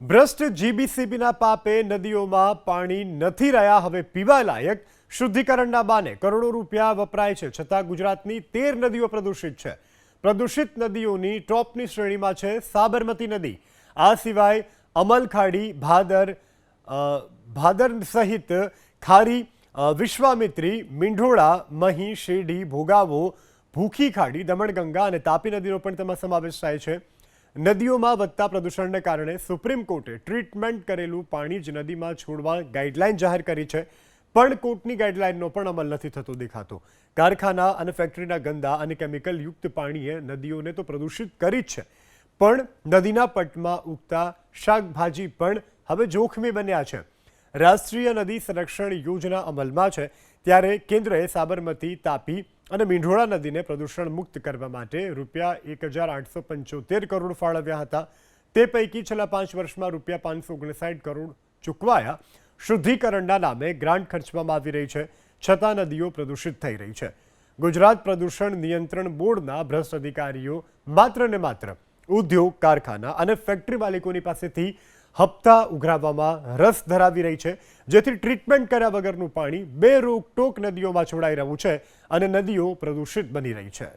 ભ્રષ્ટ જીબીસીબીના પાપે નદીઓમાં પાણી નથી રહ્યા, હવે પીવા લાયક. શુદ્ધિકરણના બાને કરોડો રૂપિયા વપરાય છે, છતાં ગુજરાતની તેર નદીઓ પ્રદૂષિત છે. પ્રદૂષિત નદીઓની ટોપની શ્રેણીમાં છે સાબરમતી નદી. આ સિવાય અમલખાડી, ભાદર ભાદર સહિત ખારી વિશ્વામિત્રી, મીંઢોળા, મહી, શેરડી, ભોગાવો, ભૂખી ખાડી, દમણગંગા અને તાપી નદીનો પણ તેમાં સમાવેશ થાય છે. નદીઓમાં વધતા પ્રદૂષણને કારણે સુપ્રીમ કોર્ટે ટ્રીટમેન્ટ કરેલું પાણી જ નદીમાં છોડવા ગાઈડલાઈન જાહેર કરી છે. પણ કોર્ટની ગાઈડલાઈનનો પણ અમલ નથી થતો દેખાતો. કારખાના અને ફેક્ટરીના ગંદા અને કેમિકલ યુક્ત પાણીએ નદીઓને તો પ્રદૂષિત કરી જ છે. પણ નદીના પટમાં ઉગતા શાકભાજી પણ હવે જોખમી બન્યા છે. રાષ્ટ્રીય નદી સંરક્ષણ યોજના અમલમાં છે, ત્યારે કેન્દ્રએ સાબરમતી, તાપી અને મીંઢોળા નદીને પ્રદૂષણ મુક્ત કરવા માટે રૂપિયા એક હજાર આઠસો પંચોતેર કરોડ ફાળવ્યા હતા. તે પૈકી છેલ્લા પાંચ વર્ષમાં રૂપિયા પાંચસો ઓગણસાઠ કરોડ ચૂકવાયા. શુદ્ધિકરણના નામે ગ્રાન્ટ ખર્ચવામાં આવી રહી છે, છતાં નદીઓ પ્રદૂષિત થઈ રહી છે. ગુજરાત પ્રદૂષણ નિયંત્રણ બોર્ડના ભ્રષ્ટ અધિકારીઓ માત્ર ને માત્ર ઉદ્યોગ, કારખાના અને ફેક્ટરી માલિકોની પાસેથી હપ્તા ઉઘરાવવામાં રસ ધરાવી રહી છે, જેથી ટ્રીટમેન્ટ કર્યા વગરનું પાણી બે રોકટોક નદીઓમાં છોડાઈ રહ્યું છે અને નદીઓ પ્રદૂષિત બની રહી છે.